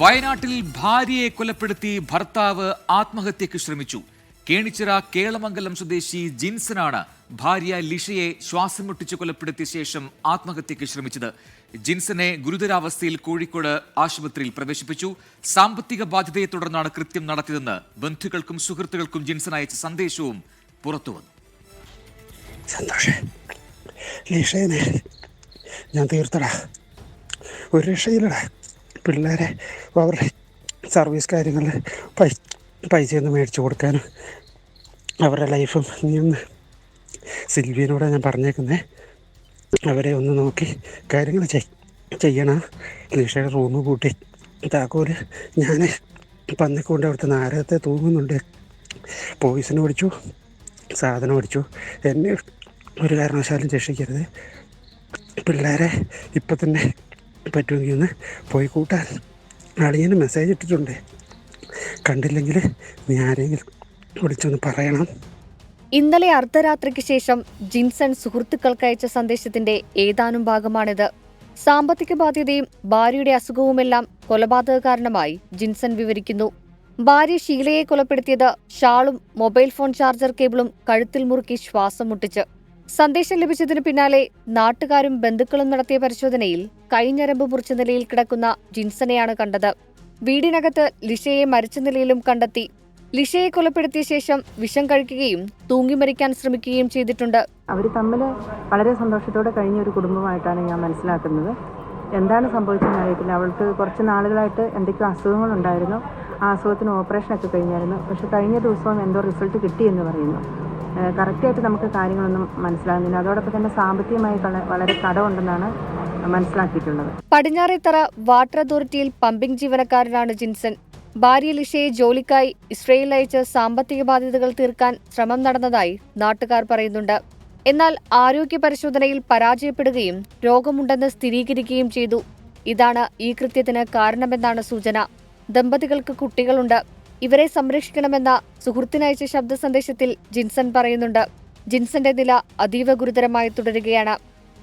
വയനാട്ടിൽ ഭാര്യയെ കൊലപ്പെടുത്തി ഭർത്താവ് ആത്മഹത്യക്ക് ശ്രമിച്ചു. കേണിച്ചിറ കേളമംഗലം സ്വദേശി ജിൻസനാണ് ഭാര്യ ലിഷയെ ശ്വാസം മുട്ടിച്ച് കൊലപ്പെടുത്തിയ ശേഷം ആത്മഹത്യക്ക് ശ്രമിച്ചത്. ജിൻസനെ ഗുരുതരാവസ്ഥയിൽ കോഴിക്കോട് ആശുപത്രിയിൽ പ്രവേശിപ്പിച്ചു. സാമ്പത്തിക ബാധ്യതയെ തുടർന്നാണ് കൃത്യം നടത്തിയതെന്ന് ബന്ധുക്കൾക്കും സുഹൃത്തുക്കൾക്കും ജിൻസൺ അയച്ച സന്ദേശവും പുറത്തുവന്നു. ഞാൻ തീർത്തടാ. ഒരു രക്ഷയില്ലടാ. പിള്ളേരെ അവരുടെ സർവീസ് കാര്യങ്ങളിൽ പൈസ പൈസയൊന്ന് മേടിച്ചു കൊടുക്കാനും അവരുടെ ലൈഫും നീ ഒന്ന് സിൽവിയനോടെ ഞാൻ പറഞ്ഞേക്കുന്നേ. അവരെ ഒന്ന് നോക്കി കാര്യങ്ങൾ ചെയ് ചെയ്യണം. ലീഷയുടെ റൂം കൂട്ടി. താക്കോൽ ഞാൻ പന്നിക്കൊണ്ട് അവിടുത്തെ നാരകത്തെ തൂങ്ങുന്നുണ്ട്. പോയിസൺ പിടിച്ചു സാധനം അടിച്ചു എന്നെ ഒരു കാരണവശാലും രക്ഷിക്കരുത്. പിള്ളേരെ ഇപ്പം തന്നെ പറ്റുമെങ്കിൽ ഒന്ന് പോയി കൂട്ടാൻ. അളിയന് മെസ്സേജ് ഇട്ടിട്ടുണ്ട്. കണ്ടില്ലെങ്കിൽ നീ ആരെങ്കിലും വിളിച്ചൊന്ന് പറയണം. ഇന്നലെ അർദ്ധരാത്രിക്ക് ശേഷം ജിൻസൺ സുഹൃത്തുക്കൾക്ക് അയച്ച സന്ദേശത്തിന്റെ ഏതാനും ഭാഗമാണിത്. സാമ്പത്തിക ബാധ്യതയും ഭാര്യയുടെ അസുഖവുമെല്ലാം കൊലപാതക കാരണമായി ജിൻസൺ വിവരിക്കുന്നു. ഭാര്യ ഷീലയെ കൊലപ്പെടുത്തിയത് ഷാളും മൊബൈൽ ഫോൺ ചാർജർ കേബിളും കഴുത്തിൽ മുറുക്കി ശ്വാസം മുട്ടിച്ച്. സന്ദേശം ലഭിച്ചതിനു പിന്നാലെ നാട്ടുകാരും ബന്ധുക്കളും നടത്തിയ പരിശോധനയിൽ കൈഞ്ഞരമ്പ് മുറിച്ച നിലയിൽ കിടക്കുന്ന ജിൻസനെയാണ് കണ്ടത്. വീടിനകത്ത് ലിഷയെ മരിച്ച നിലയിലും കണ്ടെത്തി. ലിഷയെ കൊലപ്പെടുത്തിയ ശേഷം വിഷം കഴിക്കുകയും തൂങ്ങി മരിക്കാൻ ശ്രമിക്കുകയും ചെയ്തിട്ടുണ്ട്. അവർ തമ്മിൽ വളരെ സന്തോഷത്തോടെ കഴിഞ്ഞ ഒരു കുടുംബമായിട്ടാണ് ഞാൻ മനസ്സിലാക്കുന്നത്. എന്താണ് സംഭവിച്ചതെന്ന് അറിയത്തില്ല. അവൾക്ക് കുറച്ച് നാളുകളായിട്ട് എന്തൊക്കെയോ അസുഖങ്ങളുണ്ടായിരുന്നു. ആ അസുഖത്തിന് ഓപ്പറേഷൻ ഒക്കെ കഴിഞ്ഞായിരുന്നു. പക്ഷെ കഴിഞ്ഞ ദിവസവും എന്തോ റിസൾട്ട് കിട്ടിയെന്ന് പറയുന്നു. കറക്റ്റായിട്ട് നമുക്ക് കാര്യങ്ങളൊന്നും മനസ്സിലാകുന്നില്ല. അതോടൊപ്പം തന്നെ സാമ്പത്തികമായി വളരെ കടമുണ്ടെന്നാണ് മനസ്സിലാക്കിയിട്ടുള്ളത്. പടിഞ്ഞാറേത്തറ വാട്ടർ അതോറിറ്റിയിൽ പമ്പിംഗ് ജീവനക്കാരനാണ് ജിൻസൺ. ഭാര്യ ലിഷയെ ജോലിക്കായി ഇസ്രയേലിൽ അയച്ച് സാമ്പത്തിക ബാധ്യതകൾ തീർക്കാൻ ശ്രമം നടന്നതായി നാട്ടുകാർ പറയുന്നുണ്ട്. എന്നാൽ ആരോഗ്യ പരിശോധനയിൽ പരാജയപ്പെടുകയും രോഗമുണ്ടെന്ന് സ്ഥിരീകരിക്കുകയും ചെയ്തു. ഇതാണ് ഈ കൃത്യത്തിന് കാരണമെന്നാണ് സൂചന. ദമ്പതികൾക്ക് കുട്ടികളുണ്ട്. ഇവരെ സംരക്ഷിക്കണമെന്ന സുഹൃത്തിനയച്ച ശബ്ദ സന്ദേശത്തിൽ ജിൻസൺ പറയുന്നുണ്ട്. ജിൻസന്റെ നില അതീവ ഗുരുതരമായി തുടരുകയാണ്.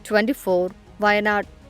ട്വന്റി വയനാട്.